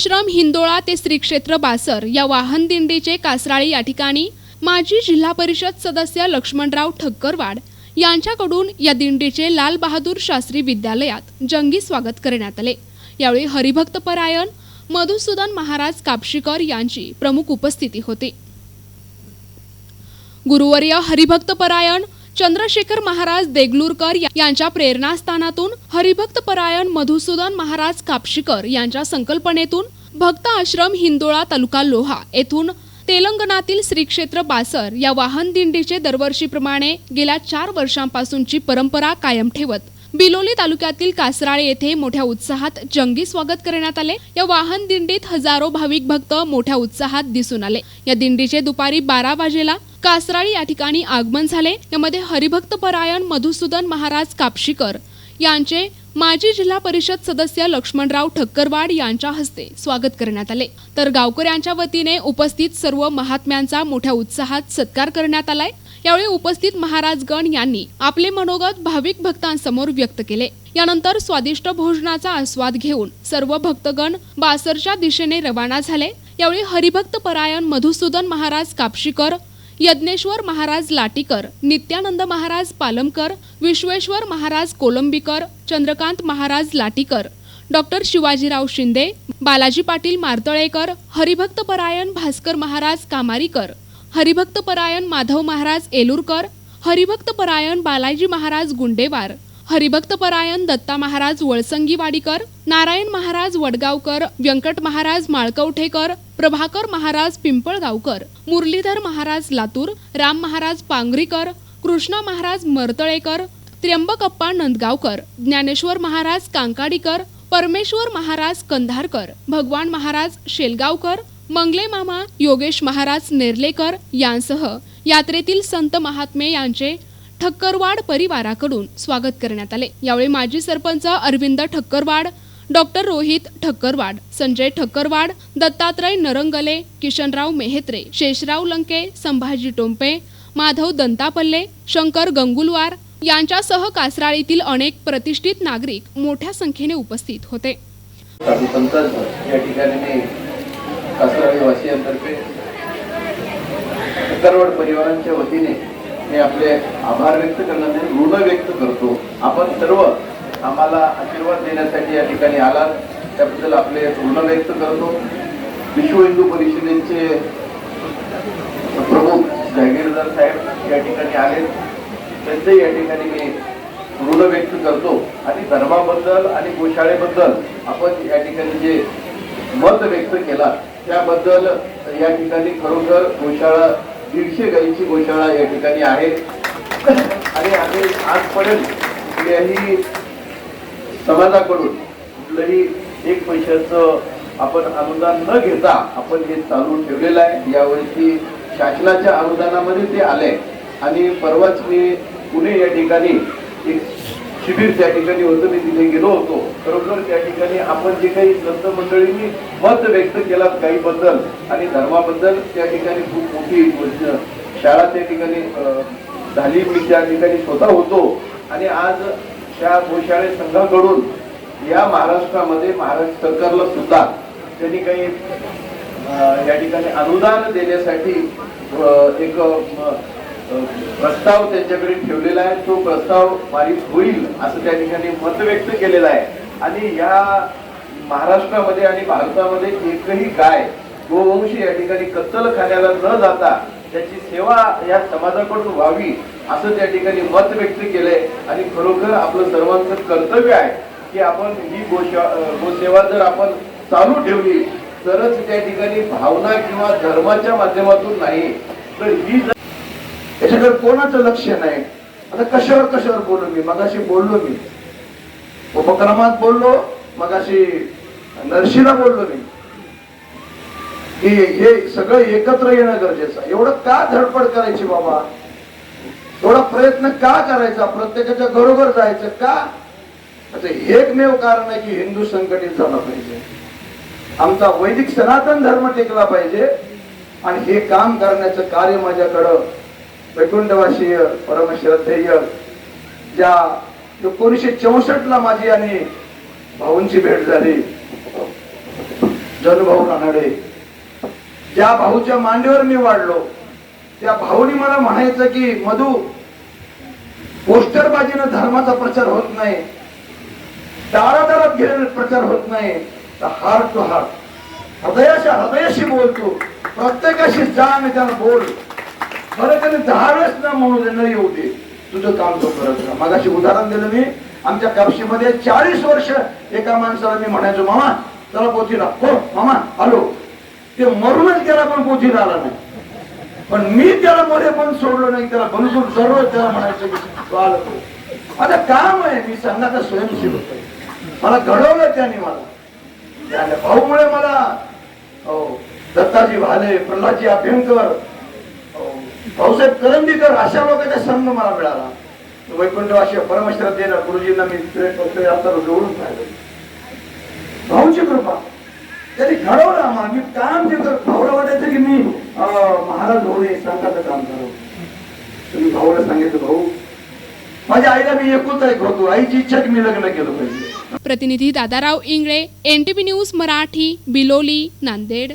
आश्रम हिंदोळा ते श्री क्षेत्र बासर या वाहन दिंडीचे कासराळी या ठिकाणी माजी जिल्हा परिषद सदस्य लक्ष्मणराव ठक्करवाड यांच्याकडून या दिंडीचे लाल बहादूर शास्त्री विद्यालयात जंगी स्वागत करण्यात आले. यावेळी हरिभक्त परायण मधुसूदन महाराज कापशीकर यांची प्रमुख उपस्थिती होती. गुरुवर्य हरिभक्त परायण चंद्रशेखर महाराज देगलूरकर यांच्या प्रेरणास्थानातून हरिभक्त परायण मधुसूदन महाराज कापशीकर यांच्या संकल्पनेतून भक्त आश्रम हिंदोळा तालुका लोहा येथून तेलंगणातील श्री क्षेत्र बासर या वाहन दिंडीचे दरवर्षीप्रमाणे गेल्या चार वर्षांपासूनची परंपरा कायम ठेवत बिलोली तालुक्यातील कासराळे येथे मोठ्या उत्साहात जंगी स्वागत करण्यात आले. या वाहन दिंडीत हजारो भाविक भक्त मोठ्या उत्साहात दिसून आले. या दिंडीचे दुपारी बारा वाजेला कासराळी या ठिकाणी आगमन झाले. यामध्ये हरिभक्त परायण मधुसूदन महाराज कापशीकर यांचे माजी जिल्हा परिषद सदस्य लक्ष्मणराव ठक्करवाड यांच्या हस्ते स्वागत करण्यात आले. तर गावकऱ्यांच्या वतीने उपस्थित सर्व महात्म्यांचा मोठ्या उत्साहात सत्कार करण्यात आलाय. यावेळी उपस्थित महाराजगण यांनी आपले मनोगत भाविक भक्तांसमोर व्यक्त केले. यानंतर स्वादिष्ट भोजनाचा आस्वाद घेऊन सर्व भक्तगण बासरच्या दिशेने रवाना झाले. यावेळी हरिभक्त परायण मधुसूदन महाराज कापशीकर यज्ञेश्वर महाराज लाटीकर नित्यानंद महाराज पालमकर विश्वेश्वर महाराज कोलंबीकर चंद्रकांत महाराज लाटीकर डॉक्टर शिवाजीराव शिंदे बालाजी पाटील मार्तळेकर हरिभक्त परायण भास्कर महाराज कामारीकर हरिभक्त परायण माधव महाराज एलुरकर हरिभक्त परायण बालाजी महाराज गुंडेवार हरिभक्त परायण दत्ता महाराज वळसंगी वाडीकर नारायण महाराज वडगावकर व्यंकट महाराज माळकवठेकर प्रभाकर महाराज पिंपळगावकर मुरलीधर महाराज लातूर राम महाराज पांगरीकर कृष्णा महाराज मर्तळेकर त्र्यंबकप्पा नंदगावकर ज्ञानेश्वर महाराज कांकाडीकर परमेश्वर महाराज कंधारकर भगवान महाराज शेलगावकर मंगले मामा योगेश महाराज नेर्लेकर यांसह यात्रेतील संत महात्मे यांचे ठक्करवाड परिवाराकडून स्वागत करण्यात आले. यावेळी माजी सरपंच अरविंद ठक्करवाड डॉक्टर रोहित ठक्करवाड संजय ठक्करवाड दत्तात्रय नरंगले किशनराव मेहेत्रे शेषराव लंके संभाजी टोंपे माधव दंतापल्ले शंकर गंगुलवार यांच्यासह कासराळीतील अनेक प्रतिष्ठित नागरिक मोठ्या संख्येने उपस्थित होते. या ठिकाणी कासराळी वासियांतर्फे परिवारांच्या वतीने मी आपले आभार व्यक्त करण्याचे ऋण व्यक्त करतो. आपण सर्व आम्हाला आशीर्वाद देण्यासाठी या ठिकाणी आलात. त्याबद्दल आपले ऋण व्यक्त करतो. विश्व हिंदू परिषदेचे प्रमुख जहागीरदार साहेब या ठिकाणी आले त्यांचे या ठिकाणी मी ऋण व्यक्त करतो. आणि धर्माबद्दल आणि गोशाळेबद्दल आपण या ठिकाणी जे मत व्यक्त केला त्याबद्दल या ठिकाणी खरोखर गोशाळा दीडशे गाईची गोशाळा या ठिकाणी आहे. आणि आम्ही आजपर्यंत कुठल्याही समाजाकडून कुठलंही एक पैशाचं आपण अनुदान न घेता आपण हे चालू ठेवलेलं आहे. यावर्षी शासनाच्या अनुदानामध्ये ते आले आणि परवाच मी पुणे या ठिकाणी एक शिबिर त्या ठिकाणी होतं मी तिथे गेलो होतो. खरोखर त्या ठिकाणी आपण जे काही संत मंडळींनी मत व्यक्त केला गाईबद्दल आणि धर्माबद्दल त्या ठिकाणी खूप मोठी शाळा त्या ठिकाणी झाली. मी त्या ठिकाणी स्वतः होतो. आणि आज त्या गोशाळे संघाकडून या महाराष्ट्रामध्ये महाराष्ट्र सरकारला सुद्धा त्यांनी काही या ठिकाणी अनुदान देण्यासाठी एक प्रस्ताव त्यांच्याकडे ठेवलेला आहे. तो प्रस्ताव पारित होईल असं त्या ठिकाणी मत व्यक्त केलेलं आहे. आणि या महाराष्ट्रामध्ये आणि भारतामध्ये एकही गाय गोवंशी या ठिकाणी कत्तल खाण्याला न जाता त्याची सेवा या समाजाकडून व्हावी असं त्या ठिकाणी मत व्यक्त केलंय. आणि खरोखर आपलं सर्वांचं कर्तव्य आहे की आपण ही गोशा गोसेवा जर आपण चालू ठेवली तरच त्या ठिकाणी भावना किंवा धर्माच्या माध्यमातून नाही तर ही जर याच्याकडे कोणाचं लक्ष नाही. आता कशावर कशावर बोलू मी? मगाशी बोललो मी. उपक्रमात बोललो मगाशी नरशीला बोललो मी. की हे सगळं एकत्र येणं गरजेचं एवढं का धडपड करायची बाबा? एवढा प्रयत्न का करायचा? प्रत्येकाच्या घरोघर जायचं का? त्याचं एकमेव कारण आहे की हिंदू संघटित झाला पाहिजे. आमचा वैदिक सनातन धर्म टिकला पाहिजे. आणि हे काम करण्याचं कार्य माझ्याकडं वैकुंठवासीय परमश्रद्धेय ज्या एकोणीसशे चौसष्ट ला माझी आणि भाऊंची भेट झाली. जनुभाऊ रानडे ज्या भाऊच्या मांडीवर मी वाढलो त्या भाऊनी मला म्हणायचं की मधू पोस्टरबाजीनं धर्माचा प्रचार होत नाही दारादारात गेलेला प्रचार होत नाही तर हार्ट टू हार्ट हृदयाच्या हृदयाशी बोलतो प्रत्येकाशी जा आणि त्याला बोल. बरं त्याने दहा वेळेस ना म्हणू दे न येऊ दे तुझं काम तो करत मगाशी उदाहरण दिलं मी. आमच्या कापशीमध्ये चाळीस वर्ष एका माणसाला मी म्हणायचो मामा त्याला पोथीला. हो मामा आलो. ते मरूनच त्याला पण पोथीला आला नाही. पण मी त्याला मध्ये पण सोडलो नाही. त्याला बनसून सर्व त्याला म्हणायचं की तो आला तो. आता काम आहे. मी संघाचा स्वयंसेवक आहे. मला घडवलं त्याने मला. त्या भाऊमुळे मला हो दत्ताजी भाले प्रल्हादजी अभ्यंकर भाऊसाहेब करंदीकर अशा लोकांचा संघ मला मिळाला. वैकुंठवाशी परमश्रद्धेला गुरुजींना मी आता जोडून राहिलो. भाऊची कृपा. त्यांनी घडवलं आम्हाला. मी काम जे करत भाऊला वाटायचं की मी महाराज भाऊ हे सांगायचं काम करावं तुम्ही भाऊला सांगितलं भाऊ माझ्या आईला मी एकूच ऐक होतो आईची इच्छा की मी लग्न केलं पाहिजे. प्रतिनिधी दादाराव इंगळे एनटीपी न्यूज मराठी बिलोली नांदेड.